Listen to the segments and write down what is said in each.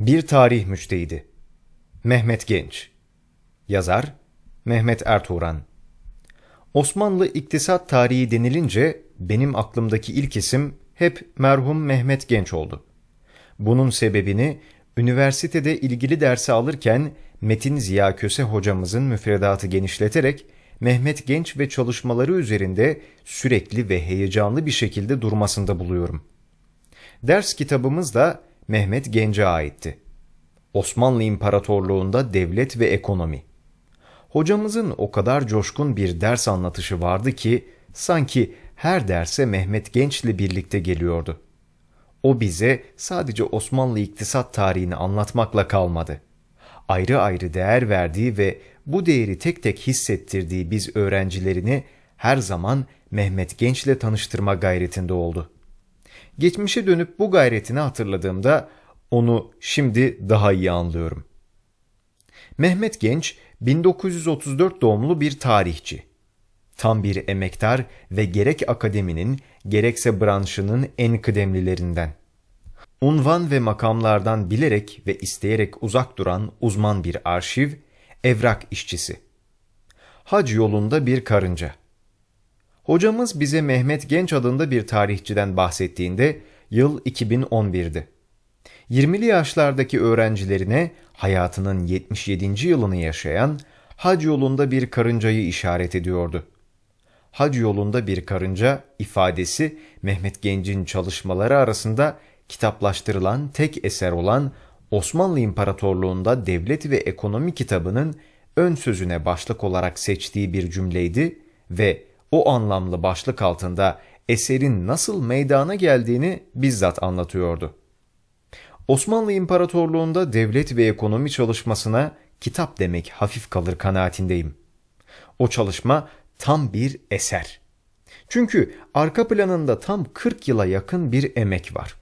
Bir Tarih Müçtehidi Mehmet Genç Yazar Mehmet Ertuğran Osmanlı iktisat tarihi denilince benim aklımdaki ilk isim hep merhum Mehmet Genç oldu. Bunun sebebini üniversitede ilgili dersi alırken Metin Ziya Köse hocamızın müfredatı genişleterek Mehmet Genç ve çalışmaları üzerinde sürekli ve heyecanlı bir şekilde durmasında buluyorum. Ders kitabımız da Mehmet Genç'e aitti. Osmanlı İmparatorluğunda Devlet ve Ekonomi. Hocamızın o kadar coşkun bir ders anlatışı vardı ki sanki her derse Mehmet Genç'le birlikte geliyordu. O bize sadece Osmanlı iktisat tarihini anlatmakla kalmadı. Ayrı ayrı değer verdiği ve bu değeri tek tek hissettirdiği biz öğrencilerini her zaman Mehmet Genç'le tanıştırma gayretinde oldu. Geçmişe dönüp bu gayretini hatırladığımda onu şimdi daha iyi anlıyorum. Mehmet Genç 1934 doğumlu bir tarihçi. Tam bir emektar ve gerek akademinin gerekse branşının en kıdemlilerinden. Unvan ve makamlardan bilerek ve isteyerek uzak duran uzman bir arşiv, evrak işçisi. Hac yolunda bir karınca. Hocamız bize Mehmet Genç adında bir tarihçiden bahsettiğinde yıl 2011'di. 20'li yaşlardaki öğrencilerine hayatının 77. yılını yaşayan hac yolunda bir karıncayı işaret ediyordu. Hac yolunda bir karınca ifadesi Mehmet Genç'in çalışmaları arasında kitaplaştırılan tek eser olan Osmanlı İmparatorluğunda Devlet ve Ekonomi kitabının ön sözüne başlık olarak seçtiği bir cümleydi ve o anlamlı başlık altında eserin nasıl meydana geldiğini bizzat anlatıyordu. Osmanlı İmparatorluğunda devlet ve ekonomi çalışmasına kitap demek hafif kalır kanaatindeyim. O çalışma tam bir eser. Çünkü arka planında tam 40 yıla yakın bir emek var.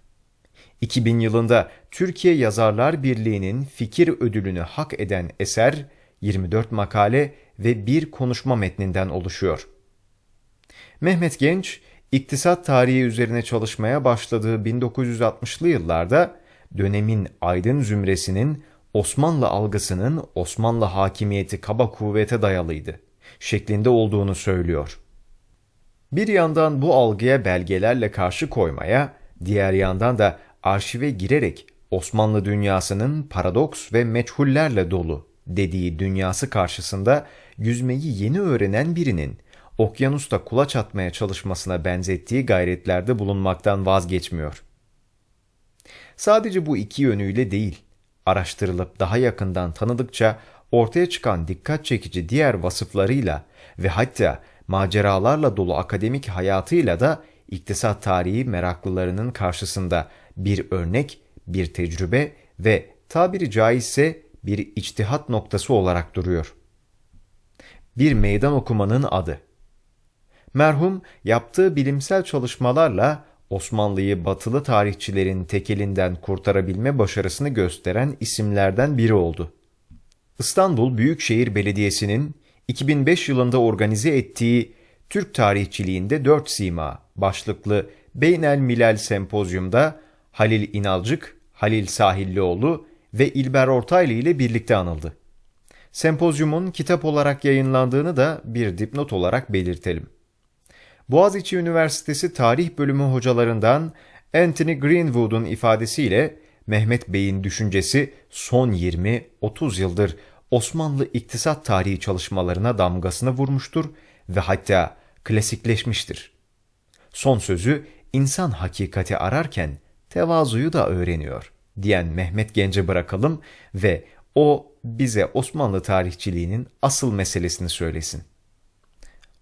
2000 yılında Türkiye Yazarlar Birliği'nin fikir ödülünü hak eden eser 24 makale ve bir konuşma metninden oluşuyor. Mehmet Genç, iktisat tarihi üzerine çalışmaya başladığı 1960'lı yıllarda dönemin aydın zümresinin Osmanlı algısının Osmanlı hakimiyeti kaba kuvvete dayalıydı şeklinde olduğunu söylüyor. Bir yandan bu algıya belgelerle karşı koymaya, diğer yandan da arşive girerek Osmanlı dünyasının paradoks ve meçhullerle dolu dediği dünyası karşısında yüzmeyi yeni öğrenen birinin okyanusta kulaç atmaya çalışmasına benzettiği gayretlerde bulunmaktan vazgeçmiyor. Sadece bu iki yönüyle değil, araştırılıp daha yakından tanıdıkça ortaya çıkan dikkat çekici diğer vasıflarıyla ve hatta maceralarla dolu akademik hayatıyla da iktisat tarihi meraklılarının karşısında bir örnek, bir tecrübe ve tabiri caizse bir içtihat noktası olarak duruyor. Bir meydan okumanın adı. Merhum yaptığı bilimsel çalışmalarla Osmanlı'yı batılı tarihçilerin tekelinden kurtarabilme başarısını gösteren isimlerden biri oldu. İstanbul Büyükşehir Belediyesi'nin 2005 yılında organize ettiği Türk tarihçiliğinde dört sima başlıklı Beynel Milal Sempozyum'da Halil İnalcık, Halil Sahillioğlu ve İlber Ortaylı ile birlikte anıldı. Sempozyumun kitap olarak yayınlandığını da bir dipnot olarak belirtelim. Boğaziçi Üniversitesi Tarih Bölümü hocalarından Anthony Greenwood'un ifadesiyle Mehmet Bey'in düşüncesi son 20-30 yıldır Osmanlı iktisat tarihi çalışmalarına damgasını vurmuştur ve hatta klasikleşmiştir. Son sözü insan hakikati ararken tevazuyu da öğreniyor diyen Mehmet Gence bırakalım ve o bize Osmanlı tarihçiliğinin asıl meselesini söylesin.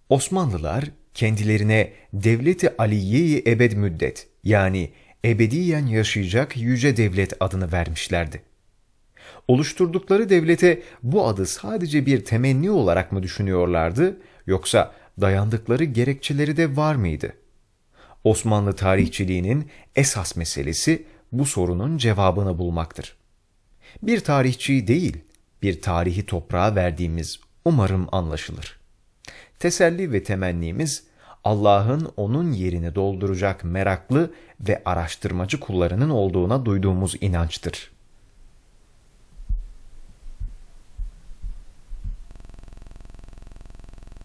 Osmanlılar kendilerine Devleti Aliye-i Ebed Müddet yani ebediyen yaşayacak yüce devlet adını vermişlerdi. Oluşturdukları devlete bu adı sadece bir temenni olarak mı düşünüyorlardı yoksa dayandıkları gerekçeleri de var mıydı? Osmanlı tarihçiliğinin esas meselesi bu sorunun cevabını bulmaktır. Bir tarihçiyi değil, bir tarihi toprağa verdiğimiz umarım anlaşılır. Teselli ve temennimiz Allah'ın onun yerini dolduracak meraklı ve araştırmacı kullarının olduğuna duyduğumuz inançtır.